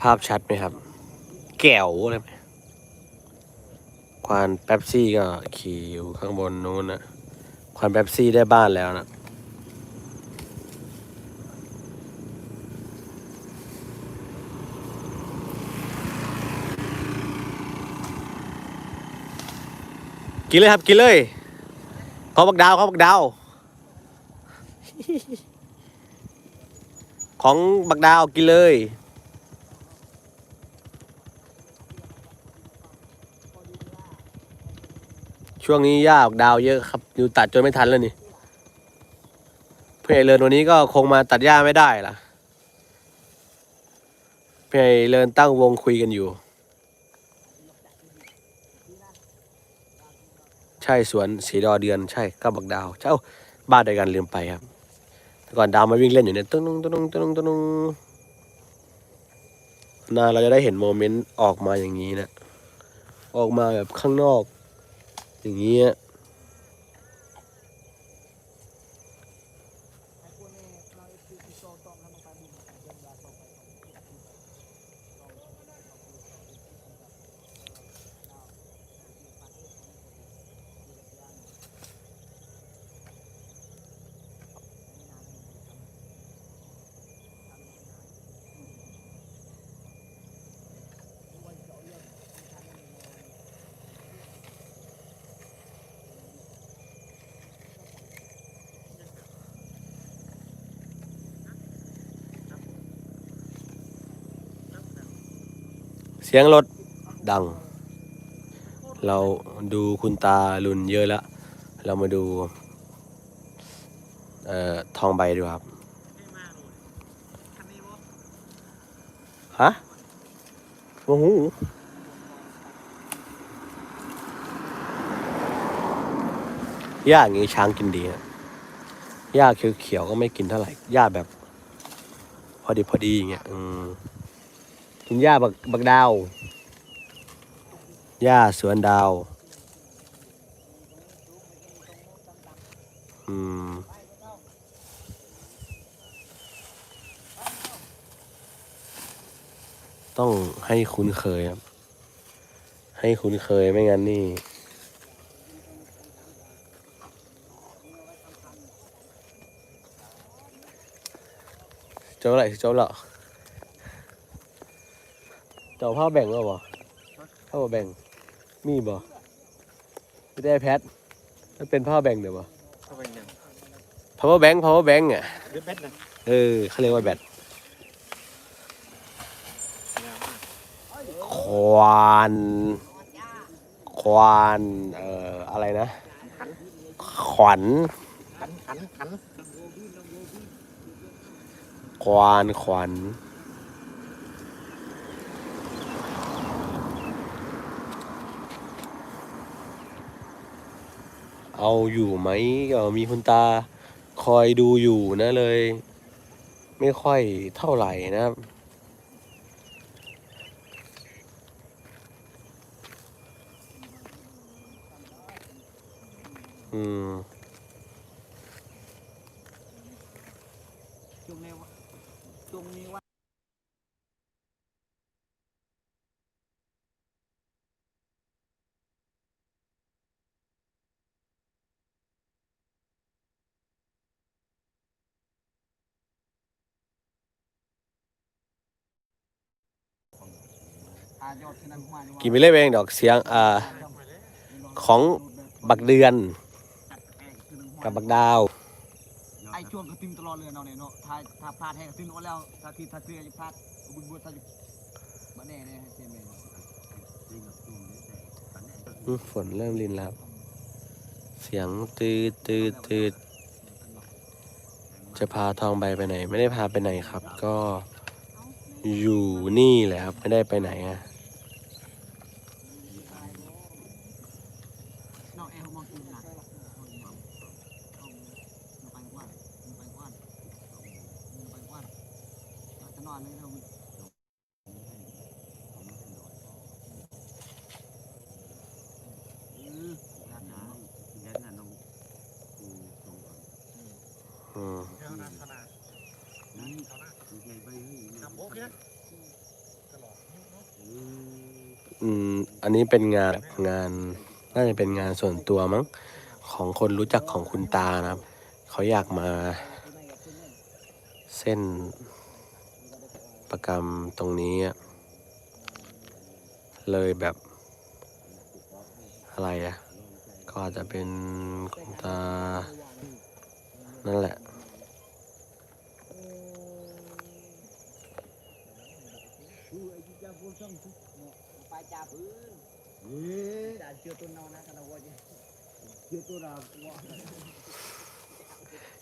ภาพชัดไหมครับ แก้วเลยไหมควานแป๊บซี่ก็ขี่อยู่ข้างบนนู้นนะควานแป๊บซี่ได้บ้านแล้วนะกินเลยครับกินเลยเขาบักดาวเขาบักดาว ของบักดาวกินเลย ช่วงนี้หญ้าบักดาวเยอะครับอยู่ตัดจนไม่ทันแล้วนี่เพื่อนไอเลินวันนี้ก็คงมาตัดหญ้าไม่ได้ล่ะเพื่อนไอเลินตั้งวงคุยกันอยู่ ใช่สวนสีดอเดือนใช่ก็บักดาวเจ้าบ้านเดียวกันลืมไปครับแต่ก่อนดาวมาวิ่งเล่นอยู่เนี่ยตึ้งตึ้งตึ้งตึ้งตึ้งตึ้งนานเราจะได้เห็นโมเมนต์ออกมาอย่างนี้นะ ออกมาแบบข้างนอก อย่างเงี้ย สียงรถดัง เราดูคุณตาลุนเยอะแล้ว เรามาดูเอ่อทองใบดูครับ ฮะโอ้โหหญ้าอย่างงี้ช้างกินดีนะหญ้าเขียวๆก็ไม่กินเท่าไหร่หญ้าแบบ พอดีพอดีอย่างเงี้ยอืม กินหญ้าบักบักดาว หญ้าสวนดาว อืม ต้องให้คุ้นเคยครับ ให้คุ้นเคยไม่งั้นนี่เจ้าอะไร เจ้าละเจ้าผ้าแบ่งแล้วบ่ผ้าบ่แบ่ง มีบ่ไม่ได้แพทมันเป็นผ้าแบ่งเดี๋ยวบ่เข้าไปยัง power bank power bank อะเดือดเบ็ดนะเออเขาเรียกว่าแบตควานควานเอ่ออะไรนะ ขวัญขันขันขันควานขวัญ เอาอยู่ไหมก็มีคุณตาคอยดูอยู่นะเลย ไม่ค่อยเท่าไหร่นะครับอืม จุงนี้วะจุงนี้วะ กินไปเรื่อยเองดอกเสียงอ่าของบักเดือน กับบักดาวไอ้ช่วงก็ติมตลอดเลยเนาะเนี่ยเนาะถ้าถ้าพลาดแห้งติมเอาแล้วถ้าทีถ้าเสียจะพลาดบุญบุญถ้าจะมาแน่เนี่ยเสียเมย์ฝนเริ่มรินแล้วครับเสียงตืดตืดตืดจะพาทองใบไปไหน ไม่ได้พาไปไหนครับ ก็อยู่นี่แหละครับ ไม่ได้ไปไหนอะ น้องเอลมองกินหนักไปกว่าไปกว่าไปกว่าจะนอนเลยเรา อืม โอเคนะ อืมอันนี้เป็นงานงาน น่าจะเป็นงานส่วนตัวมั้งของคนรู้จักของคุณตานะครับ เขาอยากมา เส้นประกรรมตรงนี้ เลยแบบ อะไรอะก็อาจจะเป็นคุณตา นั่นแหละไป จ่าพื้นจ่าเชื่อตัวนอนนะกันเอาไว้เชื่อตัวเรา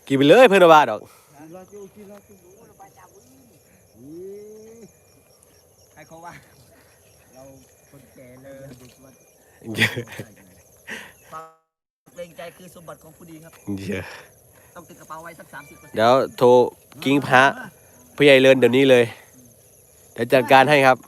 กินไปเลยเพื่อนว่าดอกเราจะกินเราจะรู้เราไปจ่าพื้นใครเขาว่าเราคนแก่เลยเด็กวัดความเกรงใจคือสมบัติของผู้ดีครับเยอะต้องติดกระเป๋าไว้สักสามสิบเปอร์เซ็นต์เดี๋ยวโทรกิ้งพระผู้ใหญ่เลินเดี๋ยวนี้เลย เดี๋ยวจัดการให้ครับ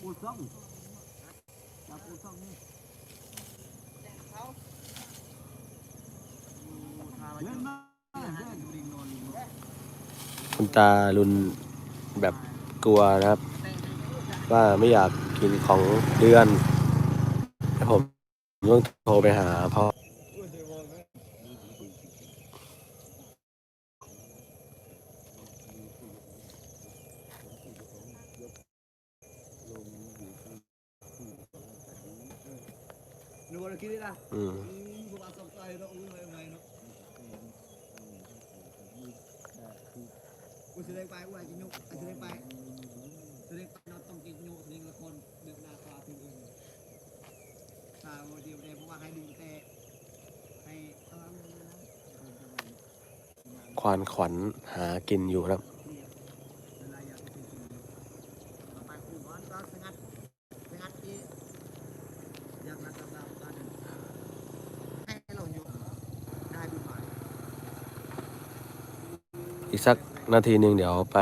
ปูซ่องจับปูซ่องนี่เล่นมาคุณตารุนแบบกลัวนะครับ ว่าไม่อยากกินของเดือนผมต้องโทรไปหาพ่อ Nu var det kiri dah. อืม Hmm, buat asam saya dah ulu main main. Aku sering pai uai jenyuk, aku sering pai. Sering pai nonton jenyuk, sering lakon dak nak apa tu ini. Tahu dia dia buat hai ding te. Hai alam ควานขวัญหากินอยู่ครับ อีกสักนาทีหนึ่งเดี๋ยวไป